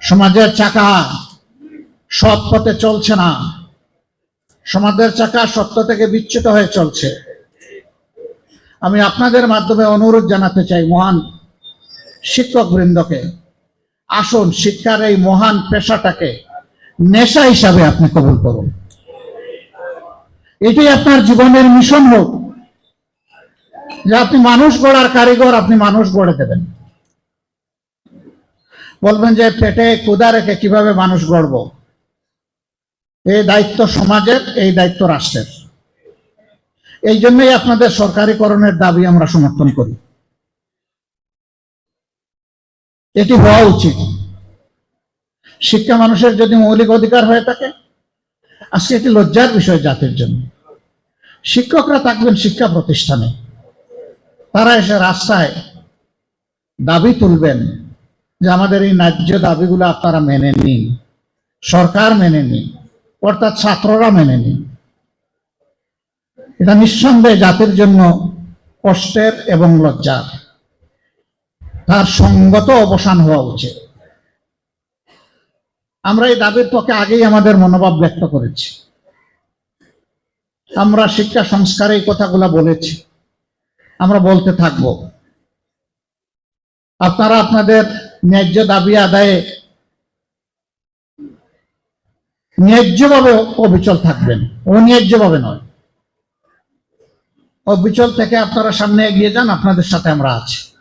সমাজের চাকা সৎ পথে চলছে না। সমাজের চাকা সত্য থেকে বিচ্যুত হয়ে চলছে। আমি আপনাদের মাধ্যমে অনুরোধ জানাতে চাই মহান শিক্ষক বৃন্দকে আসুন শিক্ষার এই মহান পেশাটাকে নেশা হিসাবে আপনি কবুল করুন। এটাই আপনার জীবনের মিশন হোক। যে আপনি মানুষ গড়ার কারিগর, আপনি মানুষ গড়ে দেবেন। বলবেন যে পেটে কুদা রেখে কীভাবে মানুষ গড়ব এই দায়িত্ব সমাজের, এই দায়িত্ব রাষ্ট্রের। এই জন্যই আপনাদের সরকারিকরণের দাবি আমরা সমর্থন করি। এটি হওয়া উচিত। শিক্ষা মানুষের যদি মৌলিক অধিকার হয়ে থাকে, আজকে এটি লজ্জার বিষয় জাতির জন্য। শিক্ষকরা থাকবেন শিক্ষা প্রতিষ্ঠানে। তারা এসে রাস্তায় দাবি তুলবেন। যে আমাদের এই ন্যায্য দাবিগুলো আপনারা মেনে নিন। সরকার মেনে নিন, অর্থাৎ ছাত্ররা মেনে নিন। এটা নিঃসন্দেহে জাতির জন্য কষ্টের এবং লজ্জার। তার সঙ্গত অবসান হওয়া উচিত। আমরা এই দাবির পক্ষে আগেই আমাদের মনোভাব ব্যক্ত করেছি। আমরা শিক্ষা সংস্কারে এই কথাগুলো বলেছি। আমরা বলতে থাকব। আপনারা আপনাদের ন্যায্য দাবি আদায়ে ন্যায্যভাবে অবিচল থাকবেন। অন্যায্যভাবে নয়। অবিচল থেকে আপনারা সামনে এগিয়ে যান, আপনাদের সাথে আমরা আছি।